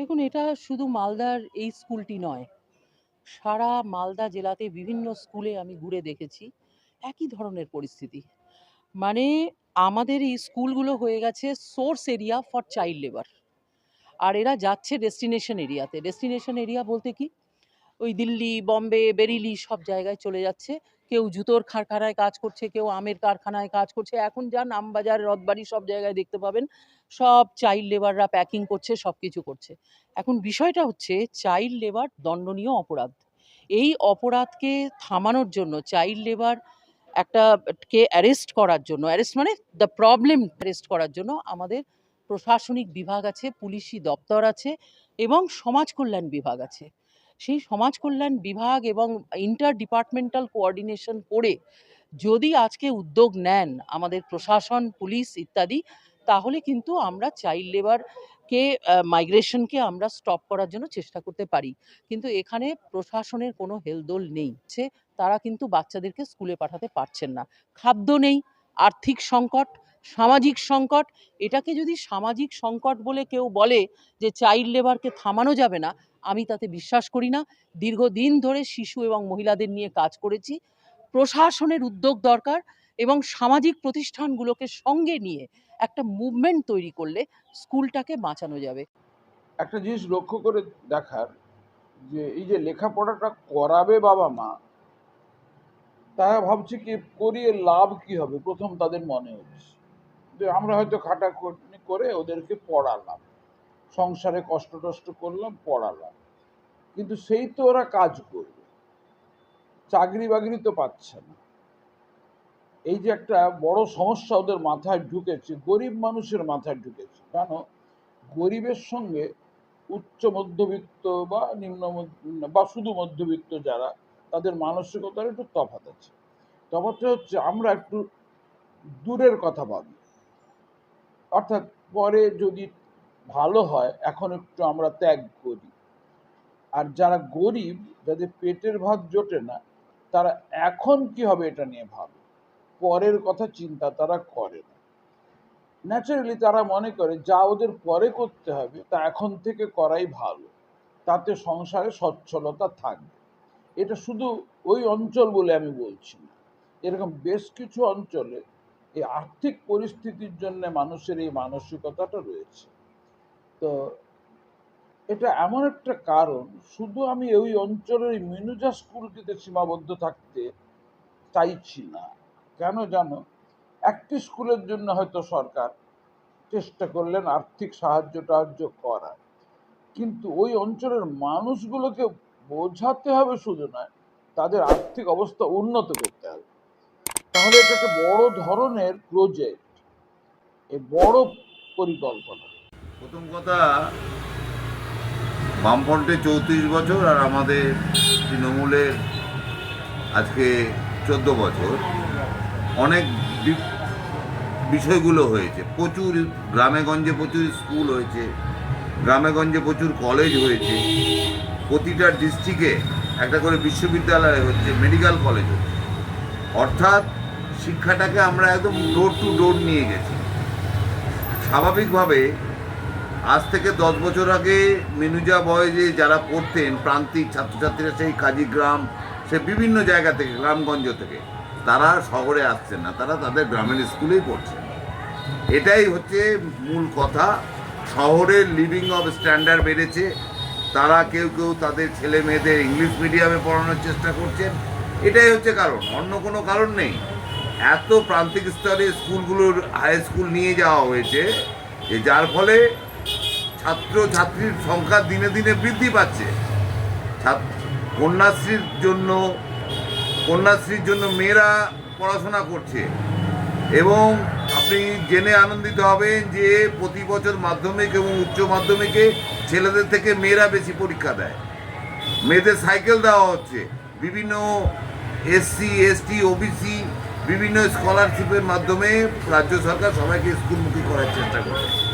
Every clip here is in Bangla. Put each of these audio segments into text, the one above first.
দেখুন, এটা শুধু মালদার এই স্কুলটি নয়, সারা মালদা জেলাতে বিভিন্ন স্কুলে আমি ঘুরে দেখেছি, একই ধরনের পরিস্থিতি। মানে আমাদের এই স্কুলগুলো হয়ে গেছে source area for child labour, আর এরা যাচ্ছে ডেস্টিনেশন এরিয়াতে। ডেস্টিনেশন এরিয়া বলতে কি? ওই দিল্লি, বম্বে, বেরিলি সব জায়গায় চলে যাচ্ছে। কেউ জুতোর কারখানায় কাজ করছে, কেউ আমের কারখানায় কাজ করছে। এখন যা নামবাজার, রথবাড়ি সব জায়গায় দেখতে পাবেন, সব চাইল্ড লেবাররা প্যাকিং করছে সব কিছু করছে। এখন বিষয়টা হচ্ছে চাইল্ড লেবার দণ্ডনীয় অপরাধ। এই অপরাধকে থামানোর জন্য চাইল্ড লেবার একটা কে অ্যারেস্ট করার জন্য অ্যারেস্ট মানে দ্য প্রবলেম অ্যারেস্ট করার জন্য আমাদের প্রশাসনিক বিভাগ আছে, পুলিশি দপ্তর আছে এবং সমাজ কল্যাণ বিভাগ আছে। সেই সমাজ কল্যাণ বিভাগ এবং ইন্টার ডিপার্টমেন্টাল কোঅর্ডিনেশন করে যদি আজকে উদ্যোগ নেন আমাদের প্রশাসন, পুলিশ ইত্যাদি, তাহলে কিন্তু আমরা চাইল্ড লেবারকে মাইগ্রেশনকে আমরা স্টপ করার জন্য চেষ্টা করতে পারি। কিন্তু এখানে প্রশাসনের কোনো হেলদোল নেই। সে, তারা কিন্তু বাচ্চাদেরকে স্কুলে পাঠাতে পারছেন না। খাদ্য নেই, আর্থিক সংকট, সামাজিক সংকট, এটাকে যদি সামাজিক সংকট বলে কেউ বলে যে চাইল্ড লেবারকে থামানো যাবে না আমি তাতে বিশ্বাস করি না। দীর্ঘদিন ধরে শিশু এবং মহিলাদের নিয়ে কাজ করেছি। প্রশাসনের উদ্যোগ দরকার এবং সামাজিক প্রতিষ্ঠানগুলোকে সঙ্গে নিয়ে একটা মুভমেন্ট তৈরি করলে স্কুলটাকে বাঁচানো যাবে। একটা জিনিস লক্ষ্য করে দেখার যে, এই যে লেখাপড়াটা করাবে বাবা মা তারা ভাবছে কি করিয়ে লাভ কি হবে? প্রথম তাদের মনে হচ্ছে। আমরা হয়তো খাটা করে ওদেরকে পড়ালাম। সংসারে কষ্ট টষ্ট করলাম, পড়ালাম। কিন্তু সেই তো ওরা কাজ করবে। চাকরি বাকরি তো পাচ্ছে না। এই যে একটা বড় সমস্যা ওদের মাথায় ঢুকেছে, গরিব মানুষের মাথায় ঢুকেছে। কেন? গরিবের সঙ্গে উচ্চ মধ্যবিত্ত বা নিম্ন বা শুধু মধ্যবিত্ত যারা, তাদের মানসিকতার একটু তফাৎ আছে। তফাৎটা হচ্ছে আমরা একটু দূরের কথা ভাবি। অর্থাৎ পরে যদি ভালো হয়, এখন একটু আমরা ত্যাগ করি। আর যারা গরিব, যাদের পেটের ভাত জোটে না, তারা এখন কি হবে এটা নিয়ে ভাবে? পরের কথা চিন্তা তারা করে না। ন্যাচারালি তারা মনে করে, যা ওদের পরে করতে হবে, তা এখন থেকে করাই ভালো। তাতে সংসারে সচ্ছলতা থাকবে। এটা শুধু ওই অঞ্চল বলে আমি বলছি না। এরকম বেশ কিছু অঞ্চলে এই আর্থিক পরিস্থিতির জন্য মানুষের এই মানসিকতাটা রয়েছে। এটা এমন একটা কারণ, শুধু আমি ওই অঞ্চলের মিনুজা স্কুলটিতে সীমাবদ্ধ থাকতে চাইছি না। কেন জানো? একটি স্কুলের জন্য হয়তো সরকার চেষ্টা করলেন আর্থিক সাহায্য টাহায্য করার। কিন্তু ওই অঞ্চলের মানুষগুলোকে বোঝাতে হবে শুধু নয়, তাদের আর্থিক অবস্থা উন্নত করতে হবে। তাহলে এটা একটা বড় ধরনের প্রজেক্ট এ বড় পরিকল্পনা। প্রথম কথা, বামফ্রন্টে চৌত্রিশ বছর আর আমাদের তৃণমূলের আজকে চোদ্দ বছর। অনেক বিষয়গুলো হয়েছে। প্রচুর গ্রামে গঞ্জে প্রচুর স্কুল হয়েছে গ্রামে গঞ্জে প্রচুর কলেজ হয়েছে। প্রতিটা ডিস্ট্রিক্টে একটা করে বিশ্ববিদ্যালয় হচ্ছে, মেডিকেল কলেজ হচ্ছে। অর্থাৎ শিক্ষাটাকে আমরা একদম ডোর টু ডোর নিয়ে গেছি। স্বাভাবিকভাবে আজ থেকে দশ বছর আগে মেনুজা বয়েজে যারা পড়তেন, প্রান্তিক ছাত্রছাত্রীরা সেই কাজীগ্রাম সে বিভিন্ন জায়গা থেকে, গ্রামগঞ্জ থেকে, তারা শহরে আসছেন না, তারা তাদের গ্রামের স্কুলেই পড়ছেন। এটাই হচ্ছে মূল কথা। শহরের লিভিং অফ স্ট্যান্ডার্ড বেড়েছে। তারা কেউ কেউ তাদের ছেলে মেয়েদের ইংলিশ মিডিয়ামে পড়ানোর চেষ্টা করছেন। এটাই হচ্ছে কারণ, অন্য কোনো কারণ নেই। এত প্রান্তিক স্তরে স্কুলগুলোর হাই স্কুল নিয়ে যাওয়া হয়েছে, যে যার ফলে ছাত্র ছাত্রীর সংখ্যা দিনে দিনে বৃদ্ধি পাচ্ছে। কন্যাশ্রীর জন্য কন্যাশ্রীর জন্য মেয়েরা পড়াশোনা করছে। এবং আপনি জেনে আনন্দিত হবেন যে প্রতি বছর মাধ্যমিক এবং উচ্চ মাধ্যমিকে ছেলেদের থেকে মেয়েরা বেশি পরীক্ষা দেয়। মেয়েদের সাইকেল দেওয়া হচ্ছে। বিভিন্ন এসসি এসটি ওবিসি বিভিন্ন স্কলারশিপের মাধ্যমে রাজ্য সরকার সবাইকে স্কুলমুখী করার চেষ্টা করছে।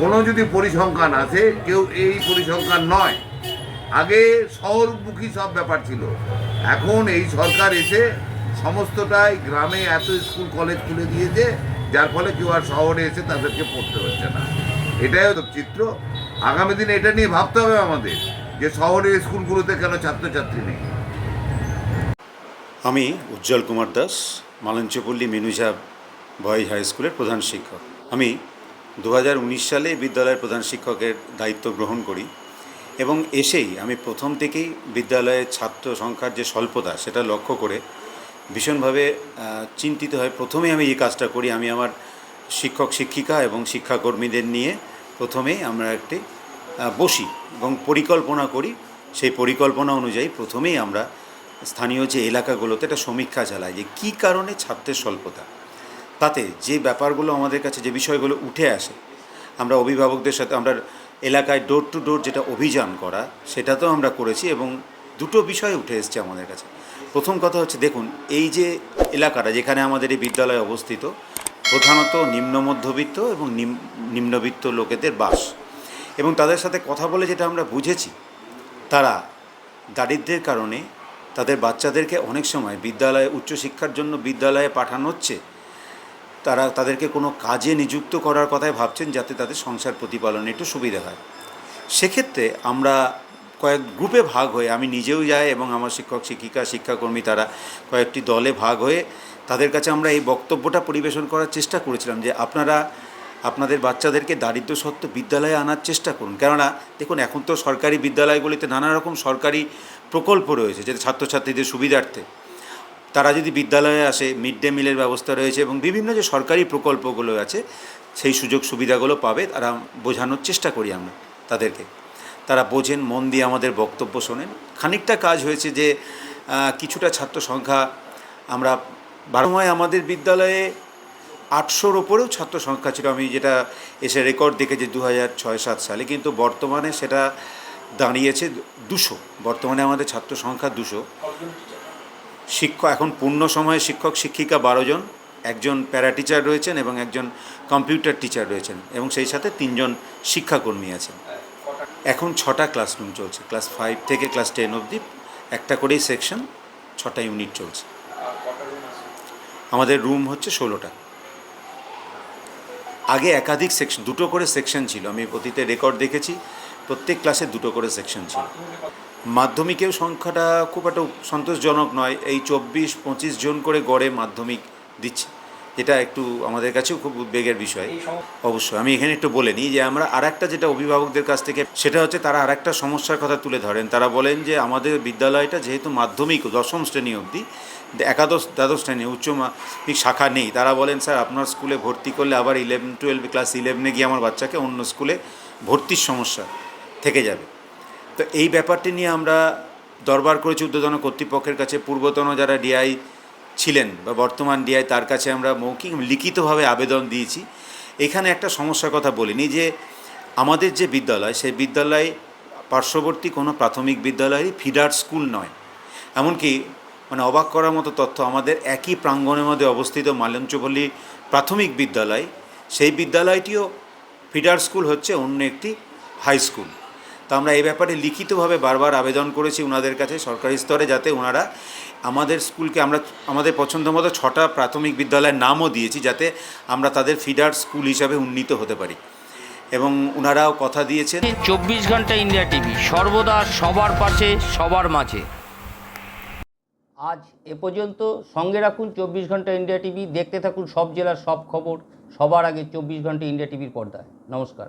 কোনো যদি পরিসংখ্যান আছে কেউ এই পরিসংখ্যান নয়। আগে শহরমুখী সব ব্যাপার ছিল। এখন এই সরকার এসে সমস্তটাই গ্রামে এত স্কুল, কলেজ খুলে দিয়েছে, যার ফলে কেউ আর শহরে এসে তাদেরকে পড়তে হচ্ছে না। এটাই হতো চিত্র। আগামী দিনে এটা নিয়ে ভাবতে হবে আমাদের যে শহরের স্কুলগুলোতে কেন ছাত্রছাত্রী নেই। আমি উজ্জ্বল কুমার দাস, মালঞ্চপল্লী মেনুজা বয়েজ হাই স্কুলের প্রধান শিক্ষক। আমি দুহাজার উনিশ সালে বিদ্যালয়ের প্রধান শিক্ষকের দায়িত্ব গ্রহণ করি এবং এসেই আমি প্রথম থেকেই বিদ্যালয়ের ছাত্র সংখ্যার যে স্বল্পতা সেটা লক্ষ্য করে ভীষণভাবে চিন্তিত হয়ে প্রথমে আমি এই কাজটা করি। আমি আমার শিক্ষক, শিক্ষিকা এবং শিক্ষাকর্মীদের নিয়ে প্রথমেই আমরা একটি বসি এবং পরিকল্পনা করি। সেই পরিকল্পনা অনুযায়ী প্রথমেই আমরা স্থানীয় যে এলাকাগুলোতে একটা সমীক্ষা চালাই যে কী কারণে ছাত্রের স্বল্পতা। তাতে যে ব্যাপারগুলো আমাদের কাছে, যে বিষয়গুলো উঠে আসে, আমরা অভিভাবকদের সাথে, আমরা এলাকায় ডোর টু ডোর যেটা অভিযান করা সেটা তো আমরা করেছি এবং দুটো বিষয় উঠে এসছে আমাদের কাছে। প্রথম কথা হচ্ছে, দেখুন, এই যে এলাকাটা যেখানে আমাদের এই বিদ্যালয় অবস্থিত, প্রধানত নিম্ন মধ্যবিত্ত এবং নিম- নিম্নবিত্ত লোকেদের বাস। এবং তাদের সাথে কথা বলে যেটা আমরা বুঝেছি, তারা দারিদ্র্যের কারণে তাদের বাচ্চাদেরকে অনেক সময় বিদ্যালয়ে, উচ্চশিক্ষার জন্য বিদ্যালয়ে পাঠানো হচ্ছে তারা তাদেরকে কোনো কাজে নিযুক্ত করার কথাই ভাবছেন যাতে তাদের সংসার প্রতিপালনে একটু সুবিধা হয়। সেক্ষেত্রে আমরা কয়েক গ্রুপে ভাগ হয়ে, আমি নিজেও যাই এবং আমার শিক্ষক, শিক্ষিকা, শিক্ষাকর্মী তারা কয়েকটি দলে ভাগ হয়ে তাদের কাছে আমরা এই বক্তব্যটা পরিবেশন করার চেষ্টা করেছিলাম যে আপনারা, আপনাদের বাচ্চাদেরকে দারিদ্র সত্ত্বে বিদ্যালয়ে আনার চেষ্টা করুন। কেননা, দেখুন, এখন তো সরকারি বিদ্যালয়গুলিতে নানা রকম সরকারি প্রকল্প রয়েছে, যেটা ছাত্রছাত্রীদের সুবিধার্থে। তারা যদি বিদ্যালয়ে আসে মিড ডে মিলের ব্যবস্থা রয়েছে এবং বিভিন্ন যে সরকারি প্রকল্পগুলো আছে, সেই সুযোগ সুবিধাগুলো পাবে, তারা বোঝানোর চেষ্টা করি আমরা তাদেরকে। তারা বোঝেন, মন দিয়ে আমাদের বক্তব্য শোনেন। খানিকটা কাজ হয়েছে যে কিছুটা ছাত্র সংখ্যা আমরা বারোময় আমাদের বিদ্যালয়ে আটশোর ওপরেও ছাত্র সংখ্যা ছিল। আমি যেটা এসে রেকর্ড দেখেছি দু হাজার ছয় সাত সালে, কিন্তু বর্তমানে সেটা দাঁড়িয়েছে দুশো। বর্তমানে আমাদের ছাত্র সংখ্যা দুশো। শিক্ষক, এখন পূর্ণ সময়ে শিক্ষক, শিক্ষিকা বারো জন। একজন প্যারা টিচার রয়েছেন এবং একজন কম্পিউটার টিচার রয়েছেন এবং সেই সাথে তিনজন শিক্ষাকর্মী আছেন। এখন ছটা ক্লাসরুম চলছে। ক্লাস ফাইভ থেকে ক্লাস টেন অবধি একটা করেই সেকশন ছটা ইউনিট চলছে। আমাদের রুম হচ্ছে ষোলোটা। আগে একাধিক সেকশন দুটো করে সেকশন ছিল। আমি অতীতে রেকর্ড দেখেছি। প্রত্যেক ক্লাসে দুটো করে সেকশন ছিল। মাধ্যমিকেও সংখ্যাটা খুব একটা সন্তোষজনক নয় এই চব্বিশ পঁচিশ জন করে গড়ে মাধ্যমিক দিচ্ছে। এটা একটু আমাদের কাছেও খুব উদ্বেগের বিষয়। অবশ্যই আমি এখানে একটু বলে নিই যে আমরা আর একটা যেটা অভিভাবকদের কাছ থেকে সেটা হচ্ছে তারা আর একটা সমস্যার কথা তুলে ধরেন। তারা বলেন যে আমাদের বিদ্যালয়টা যেহেতু মাধ্যমিক দশম শ্রেণি অবধি একাদশ দ্বাদশ শ্রেণি উচ্চ মাধ্যমিক শাখা নেই। তারা বলেন স্যার আপনার স্কুলে ভর্তি করলে আবার ইলেভেন টুয়েলভ ক্লাস ইলেভেনে গিয়ে আমার বাচ্চাকে অন্য স্কুলে ভর্তির সমস্যা থেকে যাবে। তো এই ব্যাপারটি নিয়ে আমরা দরবার করেছি উদ্বোধন কর্তৃপক্ষের কাছে। পূর্বতন যারা ডিআই ছিলেন বা বর্তমান ডিআই, তার কাছে আমরা মৌখিক লিখিতভাবে আবেদন দিয়েছি। এখানে একটা সমস্যার কথা বলিনি যে আমাদের যে বিদ্যালয়, সেই বিদ্যালয় পার্শ্ববর্তী কোনো প্রাথমিক বিদ্যালয়ই ফিডার স্কুল নয়। এমনকি মানে অবাক করার মতো তথ্য আমাদের একই প্রাঙ্গণের মধ্যে অবস্থিত মালঞ্চপল্লী প্রাথমিক বিদ্যালয়, সেই বিদ্যালয়টিও ফিডার স্কুল হচ্ছে অন্য একটি হাই স্কুল। তো আমরা এই ব্যাপারে লিখিতভাবে বারবার আবেদন করেছি ওনাদের কাছে সরকারি স্তরে যাতে ওনারা আমাদের স্কুলকে আমরা আমাদের পছন্দ মতো ছটা প্রাথমিক বিদ্যালয়ের নামও দিয়েছি যাতে আমরা তাদের ফিডার স্কুল হিসাবে উন্নীত হতে পারি। এবং ওনারাও কথা দিয়েছেন। চব্বিশ ঘণ্টা ইন্ডিয়া টিভি সর্বদা সবার পাশে সবার মাঝে। আজ এ পর্যন্ত সঙ্গে রাখুন চব্বিশ ঘণ্টা ইন্ডিয়া টিভি দেখতে থাকুন সব জেলার সব খবর সবার আগে চব্বিশ ঘণ্টা ইন্ডিয়া টিভির পর্দায়। নমস্কার।